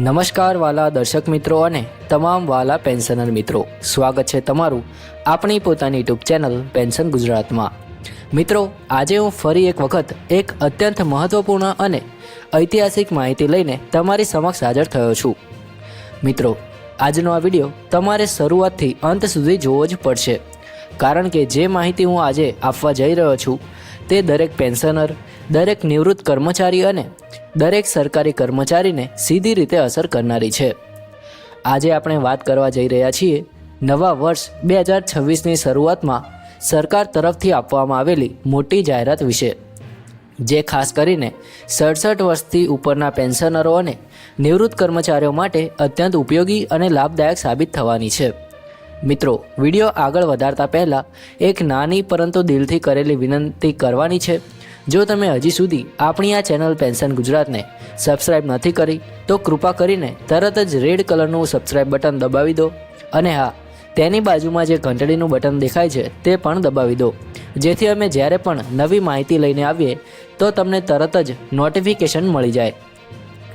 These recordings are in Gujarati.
નમસ્કાર વાલા દર્શક મિત્રો અને તમામ વાલા પેન્શનર મિત્રો. સ્વાગત છે તમારું આપણી પોતાની યુટ્યુબ ચેનલ પેન્શન ગુજરાતમાં. મિત્રો, આજે હું ફરી એક વખત એક અત્યંત મહત્વપૂર્ણ અને ઐતિહાસિક માહિતી લઈને તમારી સમક્ષ હાજર થયો છું. મિત્રો, આજનો આ વીડિયો તમારે શરૂઆતથી અંત સુધી જોવો જ પડશે. કારણ કે જે માહિતી હું આજે આપવા જઈ રહ્યો છું તે દરેક પેન્શનર દરેક નિવૃત્ત કર્મચારી અને દરેક સરકારી કર્મચારીને સીધી રીતે અસર કરનારી છે. આજે આપણે વાત કરવા જઈ રહ્યા છીએ નવા વર્ષ બે હજાર છવ્વીસની શરૂઆતમાં સરકાર તરફથી આપવામાં આવેલી મોટી જાહેરાત વિશે, જે ખાસ કરીને સડસઠ વર્ષથી ઉપરના પેન્શનરો અને નિવૃત્ત કર્મચારીઓ માટે અત્યંત ઉપયોગી અને લાભદાયક સાબિત થવાની છે. મિત્રો, વીડિયો આગળ વધારતા પહેલાં એક નાની પરંતુ દિલથી કરેલી વિનંતી કરવાની છે જો તમે હજી સુધી આપણી આ ચેનલ પેન્શન ગુજરાતને સબસ્ક્રાઇબ નથી કરી, તો કૃપા કરીને તરત જ રેડ કલરનું સબસ્ક્રાઇબ બટન દબાવી દો. અને હા, તેની બાજુમાં જે ઘંટડીનું બટન દેખાય છે, તે પણ દબાવી દો. જેથી અમે જ્યારે પણ નવી માહિતી લઈને આવીએ, તો તમને તરત જ નોટિફિકેશન મળી જાય.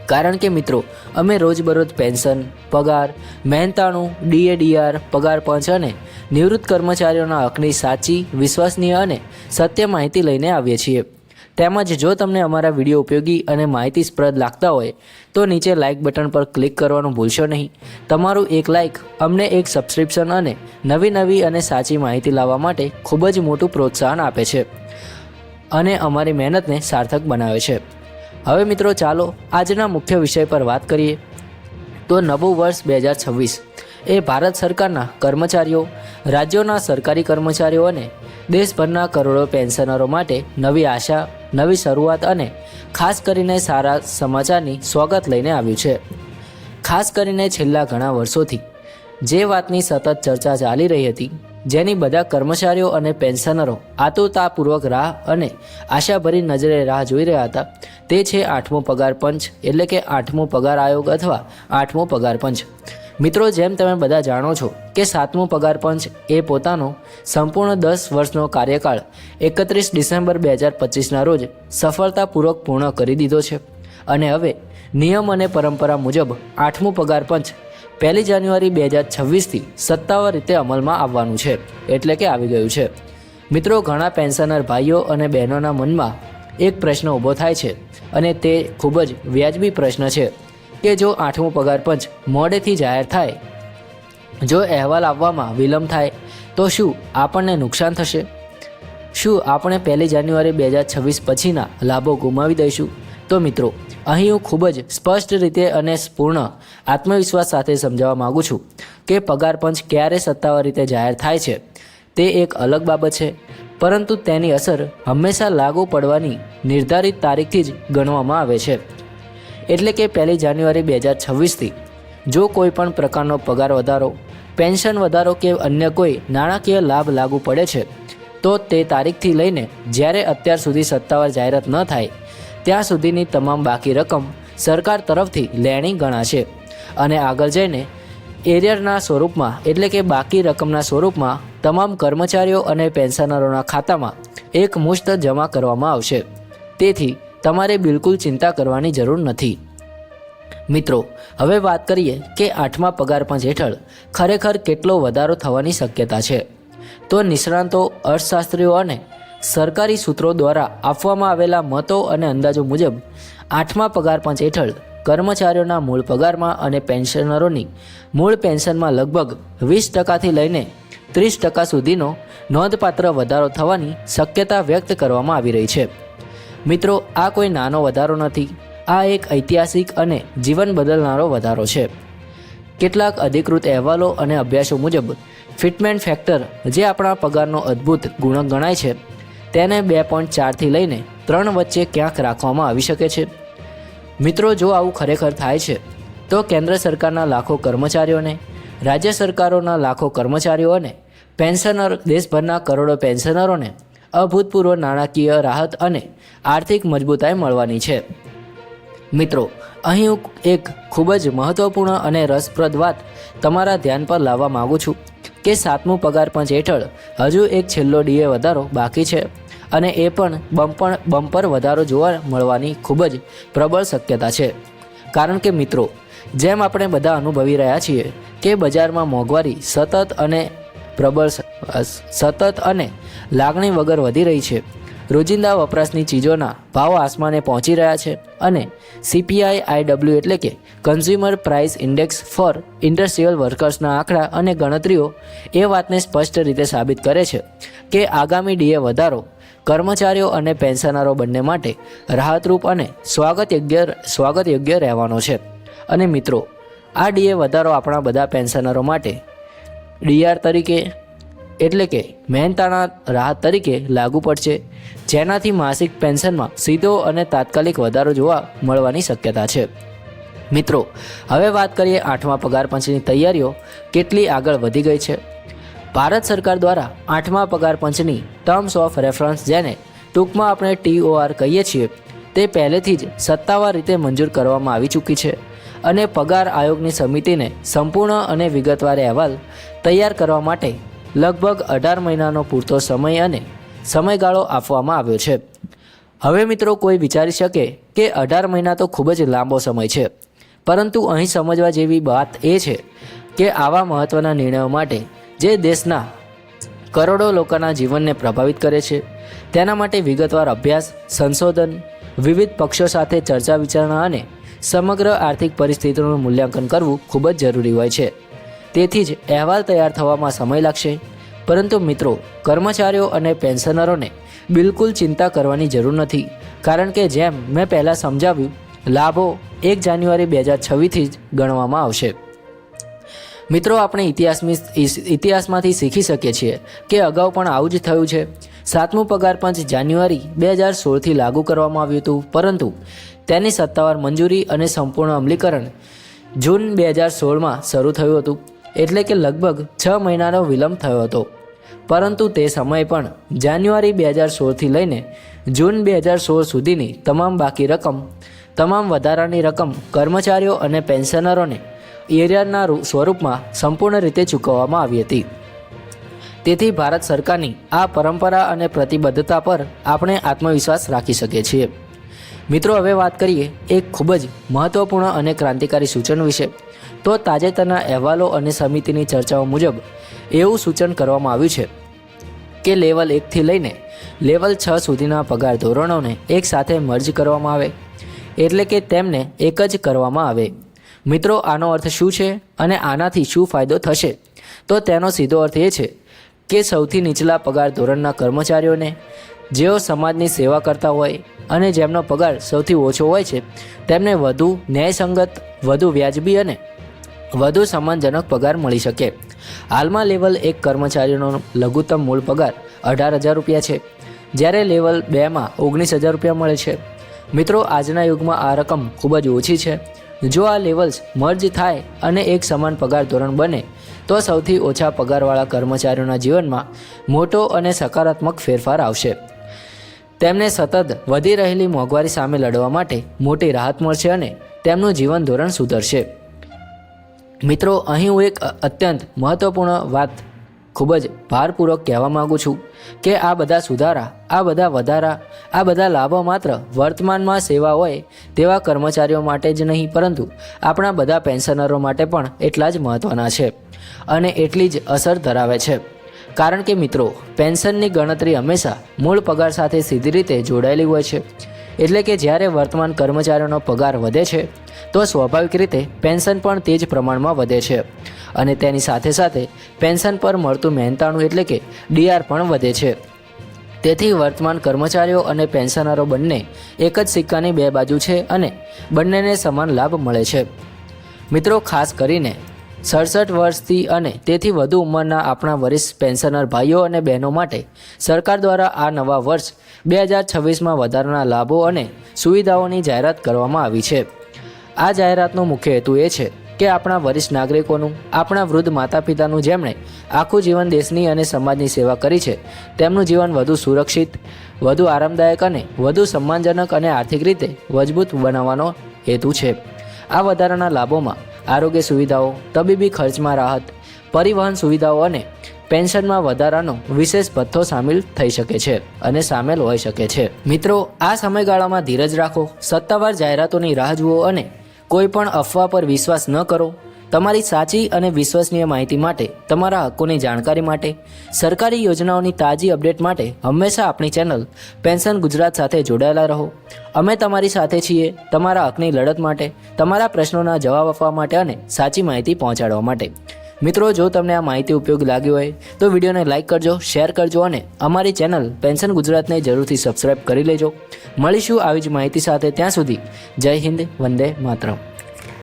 કારણ કે મિત્રો, અમે રોજબરોજ પેન્શન, પગાર, મહેનતાણું, ડીએડીઆર, પગાર પંચ અને નિવૃત્ત કર્મચારીઓના હકની સાચી, વિશ્વસનીય અને સત્ય માહિતી લઈને આવીએ છીએ. તેમજ જો તમને અમારા વીડિયો ઉપયોગી અને માહિતીસ્પ્રદ લાગતા હોય, તો નીચે લાઇક બટન પર ક્લિક કરવાનું ભૂલશો નહીં. તમારું એક લાઇક અમને એક સબસ્ક્રિપ્શન અને નવી નવી અને સાચી માહિતી લાવવા માટે ખૂબ જ મોટું પ્રોત્સાહન આપે છે અને અમારી મહેનતને સાર્થક બનાવે છે. હવે મિત્રો ચાલો આજના મુખ્ય વિષય પર વાત કરીએ. તો નવું વર્ષ બે હજાર છવ્વીસ. એ ભારત સરકારના કર્મચારીઓ, રાજ્યોના સરકારી કર્મચારીઓ અને દેશભરના કરોડો પેન્શનરો માટે નવી આશા નવી શરૂઆત અને ખાસ કરીને સારા સમાચારની સ્વાગત લઈને આવ્યું છે. ખાસ કરીને છેલ્લા ઘણા વર્ષોથી જે વાતની સતત ચર્ચા ચાલી રહી હતી, જેની બધા કર્મચારીઓ અને પેન્શનરો આતુરતાપૂર્વક રાહ અને આશાભરી નજરે રાહ જોઈ રહ્યા હતા, તે છે આઠમો પગાર પંચ, એટલે કે આઠમો પગાર આયોગ અથવા આઠમો પગાર પંચ. મિત્રો, જેમ તમે બધા જાણો છો કે સાતમું પગાર પંચ એ પોતાનો સંપૂર્ણ દસ વર્ષનો કાર્યકાળ એકત્રીસ ડિસેમ્બર બે હજાર પચીસના રોજ સફળતાપૂર્વક પૂર્ણ કરી દીધો છે. અને હવે નિયમ અને પરંપરા મુજબ આઠમું પગાર પંચ પહેલી જાન્યુઆરી બે હજાર છવ્વીસથી સત્તાવાર રીતે અમલમાં આવવાનું છે, એટલે કે આવી ગયું છે. મિત્રો, ઘણા પેન્શનર ભાઈઓ અને બહેનોના મનમાં એક પ્રશ્ન ઊભો થાય છે અને તે ખૂબ જ વ્યાજબી પ્રશ્ન છે. કે જો આઠમો પગાર પંચ મોડેથી જાહેર થાય, જો અહેવાલ આવવામાં વિલંબ થાય, તો શું આપણને નુકસાન થશે? શું આપણે પહેલી જાન્યુઆરી બે હજાર છવ્વીસ પછીના લાભો ગુમાવી દઈશું? તો મિત્રો, અહીં હું ખૂબ જ સ્પષ્ટ રીતે અને પૂર્ણ આત્મવિશ્વાસ સાથે સમજાવવા માગું છું કે પગાર પંચ ક્યારે સત્તાવાર રીતે જાહેર થાય છે, તે એક અલગ બાબત છે, પરંતુ તેની અસર હંમેશા લાગુ પડવાની નિર્ધારિત તારીખથી જ ગણવામાં આવે છે. એટલે કે પહેલી જાન્યુઆરી બે હજાર છવ્વીસથી. જો કોઈ પણ પ્રકારનો પગાર વધારો, પેન્શન વધારો કે અન્ય કોઈ નાણાકીય લાભ લાગુ પડે છે, તો તે તારીખથી લઈને જ્યારે અત્યાર સુધી સત્તાવાર જાહેરાત ન થાય, ત્યાં સુધીની તમામ બાકી રકમ સરકાર તરફથી લેણી ગણાશે. અને આગળ જઈને એરિયરના સ્વરૂપમાં, એટલે કે બાકી રકમના સ્વરૂપમાં, તમામ કર્મચારીઓ અને પેન્શનરોના ખાતામાં એક મુશ્ત જમા કરવામાં આવશે. તેથી તમારે બિલકુલ ચિંતા કરવાની જરૂર નથી. મિત્રો, હવે વાત કરીએ કે આઠમા પગાર પંચ હેઠળ ખરેખર કેટલો વધારો થવાની શક્યતા છે. તો નિષ્ણાંતો, અર્થશાસ્ત્રીઓ અને સરકારી સૂત્રો દ્વારા આપવામાં આવેલા મતો અને અંદાજો મુજબ, આઠમા પગાર પંચ હેઠળ કર્મચારીઓના મૂળ પગારમાં અને પેન્શનરોની મૂળ પેન્શનમાં લગભગ વીસ ટકાથી લઈને ત્રીસ ટકા સુધીનો નોંધપાત્ર વધારો થવાની શક્યતા વ્યક્ત કરવામાં આવી રહી છે. મિત્રો, આ કોઈ નાનો વધારો નથી. આ એક ઐતિહાસિક અને જીવન બદલનારો વધારો છે. કેટલાક અધિકૃત અહેવાલો અને અભ્યાસો મુજબ, ફિટમેન્ટ ફેક્ટર જે આપણા પગારનો અદ્ભુત ગુણક ગણાય છે, તેને બે પોઈન્ટ ચારથી લઈને ત્રણ વચ્ચે ક્યાંક રાખવામાં આવી શકે છે. મિત્રો, જો આવું ખરેખર થાય છે, તો કેન્દ્ર સરકારના લાખો કર્મચારીઓને, રાજ્ય સરકારોના લાખો કર્મચારીઓને પેન્શનર, દેશભરના કરોડો પેન્શનરોને અભૂતપૂર્વ નાણાકીય રાહત અને આર્થિક મજબૂતાઈ મળવાની છે. મિત્રો, અહીં હું એક ખૂબ જ મહત્ત્વપૂર્ણ અને રસપ્રદ વાત તમારા ધ્યાન પર લાવવા માગું છું કે સાતમું પગાર પંચ હેઠળ હજુ એક છેલ્લો ડીએ વધારો બાકી છે અને એ પણ બમ્પર બમ્પર વધારો જોવા મળવાની ખૂબ જ પ્રબળ શક્યતા છે. કારણ કે મિત્રો, જેમ આપણે બધા અનુભવી રહ્યા છીએ કે બજારમાં મોંઘવારી સતત અને પ્રબળ સતત અને લાગણી વગર વધી રહી છે. રોજિંદા વપરાશની ચીજોના ભાવ આસમાને પહોંચી રહ્યા છે અને સીપીઆઈ આઈડબ્લ્યુ એટલે કે consumer price index for industrial વર્કર્સના આંકડા અને ગણતરીઓ એ વાતને સ્પષ્ટ રીતે સાબિત કરે છે કે આગામી ડીએ વધારો, કર્મચારીઓ અને પેન્શનરો બંને માટે રાહતરૂપ અને સ્વાગત યોગ્ય સ્વાગત યોગ્ય રહેવાનો છે. અને મિત્રો, આ ડીએ વધારો આપણા બધા પેન્શનરો માટે ડીઆર તરીકે એટલે કે મહેનતાણા રાહત તરીકે લાગુ પડશે, જેનાથી માસિક પેન્શનમાં સીધો અને તાત્કાલિક વધારો જોવા મળવાની શક્યતા છે. મિત્રો, હવે વાત કરીએ આઠમા પગાર પંચની તૈયારીઓ, કેટલી આગળ વધી ગઈ છે? ભારત સરકાર દ્વારા આઠમા પગાર પંચની ટર્મ્સ ઓફ રેફરન્સ જેને ટૂંકમાં આપણે ટીઓઆર કહીએ છીએ, તે પહેલેથી જ સત્તાવાર રીતે મંજૂર કરવામાં આવી ચૂકી છે અને પગાર આયોગની સમિતિને સંપૂર્ણ અને વિગતવાર અહેવાલ તૈયાર કરવા માટે લગભગ અઢાર મહિનાનો પૂરતો સમય અને સમયગાળો આપવામાં આવ્યો છે. હવે મિત્રો કોઈ વિચારી શકે કે અઢાર મહિના તો ખૂબ જ લાંબો સમય છે. પરંતુ અહીં સમજવા જેવી વાત એ છે કે આવા મહત્ત્વના નિર્ણયો માટે જે દેશના કરોડો લોકોના જીવનને પ્રભાવિત કરે છે, તેના માટે વિગતવાર અભ્યાસ, સંશોધન, વિવિધ પક્ષો સાથે ચર્ચા વિચારણા અને સમગ્ર આર્થિક પરિસ્થિતિનું મૂલ્યાંકન કરવું ખૂબ જ જરૂરી હોય છે. તેથી જ અહેવાલ તૈયાર થવામાં સમય લાગશે. પરંતુ મિત્રો, કર્મચારીઓ અને પેન્શનરોને બિલકુલ ચિંતા કરવાની જરૂર નથી. કારણ કે જેમ મેં પહેલાં સમજાવ્યું, લાભો એક જાન્યુઆરી બે હજાર છવ્વીસથી જ ગણવામાં આવશે. મિત્રો, આપણે ઇતિહાસની ઇતિહાસમાંથી શીખી શકીએ છીએ કે અગાઉ પણ આવું જ થયું છે. સાતમું પગાર પંચ જાન્યુઆરી બે હજાર સોળથી લાગુ કરવામાં આવ્યું હતું. પરંતુ તેની સત્તાવાર મંજૂરી અને સંપૂર્ણ અમલીકરણ જૂન બે હજાર સોળમાં શરૂ થયું હતું. એટલે કે લગભગ છ મહિનાનો વિલંબ થયો હતો. પરંતુ તે સમય પણ જાન્યુઆરી બે હજાર સોળથી લઈને જૂન બે હજાર સોળ સુધીની તમામ બાકી રકમ, તમામ વધારાની રકમ કર્મચારીઓ અને પેન્શનરોને એરિયાના સ્વરૂપમાં સંપૂર્ણ રીતે ચૂકવવામાં આવી હતી. તેથી ભારત સરકારની આ પરંપરા અને પ્રતિબદ્ધતા પર આપણે આત્મવિશ્વાસ રાખી શકીએ છીએ. મિત્રો, હવે વાત કરીએ એક ખૂબ જ મહત્ત્વપૂર્ણ અને ક્રાંતિકારી સૂચન વિશે. તો તાજેતરના અહેવાલો અને સમિતિની ચર્ચાઓ મુજબ એવું સૂચન કરવામાં આવ્યું છે કે લેવલ એકથી લઈને લેવલ છ સુધીના પગાર ધોરણોને એક સાથે મર્જ કરવામાં આવે, એટલે કે તેમને એક જ કરવામાં આવે. મિત્રો, આનો અર્થ શું છે અને આનાથી શું ફાયદો થશે? તો તેનો સીધો અર્થ એ છે કે સૌથી નીચલા પગાર ધોરણના કર્મચારીઓને, જેઓ સમાજની સેવા કરતા હોય અને જેમનો પગાર સૌથી ઓછો હોય છે, તેમને વધુ ન્યાયસંગત, વધુ વ્યાજબી અને વધુ સન્માનજનક પગાર મળી શકે. હાલમાં લેવલ એક કર્મચારીનો લઘુત્તમ મૂળ પગાર અઢાર હજાર રૂપિયા છે. જ્યારે લેવલ બેમાં ઓગણીસ હજાર રૂપિયા મળે છે. મિત્રો, આજના યુગમાં આ રકમ ખૂબ જ ઓછી છે. જો આ લેવલ્સ મર્જ થાય અને એક સમાન પગાર ધોરણ બને, તો સૌથી ઓછા પગારવાળા કર્મચારીઓના જીવનમાં મોટો અને સકારાત્મક ફેરફાર આવશે. તેમને સતત વધી રહેલી મોંઘવારી સામે લડવા માટે મોટી રાહત મળશે અને તેમનું જીવન ધોરણ સુધરશે. મિત્રો, અહીં હું એક અત્યંત મહત્ત્વપૂર્ણ વાત ખૂબ જ ભારપૂર્વક કહેવા માગું છું કે આ બધા સુધારા, આ બધા વધારા, આ બધા લાભો માત્ર વર્તમાનમાં સેવા હોય તેવા કર્મચારીઓ માટે જ નહીં, પરંતુ આપણા બધા પેન્શનરો માટે પણ એટલા જ મહત્ત્વના છે અને એટલી જ અસર ધરાવે છે. કારણ કે મિત્રો, પેન્શનની ગણતરી હંમેશા મૂળ પગાર સાથે સીધી રીતે જોડાયેલી હોય છે. એટલે કે જ્યારે વર્તમાન કર્મચારીઓનો પગાર વધે છે, તો સ્વાભાવિક રીતે પેન્શન પણ તે જ પ્રમાણમાં વધે છે. અને તેની સાથે સાથે પેન્શન પર મળતું મહેનતાણું એટલે કે ડીઆર પણ વધે છે. તેથી વર્તમાન કર્મચારીઓ અને પેન્શનરો બંને એક જ સિક્કાની બે બાજુ છે અને બંનેને સમાન લાભ મળે છે. મિત્રો, ખાસ કરીને સડસઠ વર્ષથી અને તેથી વધુ ઉંમરના આપણા વરિષ્ઠ પેન્શનર ભાઈઓ અને બહેનો માટે સરકાર દ્વારા આ નવા વર્ષ બે હજાર છવ્વીસમાં વધારાના લાભો અને સુવિધાઓની જાહેરાત કરવામાં આવી છે. આ જાહેરાતનો મુખ્ય હેતુ એ છે કે આપણા વરિષ્ઠ નાગરિકોનું, આપણા વૃદ્ધ માતા પિતાનું જેમણે આખું જીવન દેશની અને સમાજની સેવા કરી છે, તેમનું જીવન વધુ સુરક્ષિત, વધુ આરામદાયક અને વધુ સન્માનજનક અને આર્થિક રીતે મજબૂત બનાવવાનો હેતુ છે. આ વધારાના લાભોમાં આરોગ્ય સુવિધાઓ, તબીબી ખર્ચમાં રાહત, પરિવહન સુવિધાઓ અને પેન્શનમાં વધારાનો વિશેષ ભથ્થો સામેલ થઈ શકે છે અને સામેલ હોઈ શકે છે. મિત્રો, આ સમયગાળામાં ધીરજ રાખો, સત્તાવાર જાહેરાતોની રાહ જુઓ અને કોઈ પણ અફવા પર વિશ્વાસ ન કરો. તમારી સાચી અને વિશ્વસનીય માહિતી માટે, તમારા હક્કોની જાણકારી માટે, સરકારી યોજનાઓની તાજી અપડેટ માટે હંમેશા આપણી ચેનલ પેન્શન ગુજરાત સાથે જોડાયેલા રહો. અમે તમારી સાથે છીએ, તમારા હકની લડત માટે, તમારા પ્રશ્નોના જવાબ આપવા માટે અને સાચી માહિતી પહોંચાડવા માટે. મિત્રો, જો તમને આ માહિતી ઉપયોગી લાગી હોય, તો વિડીયોને લાઇક કરજો શેર કરજો અને અમારી ચેનલ પેન્શન ગુજરાતને જરૂરથી સબસ્ક્રાઇબ કરી લેજો. મળીશું આવી જ માહિતી સાથે ત્યાં સુધી. જય હિન્દ, વંદે માતરમ.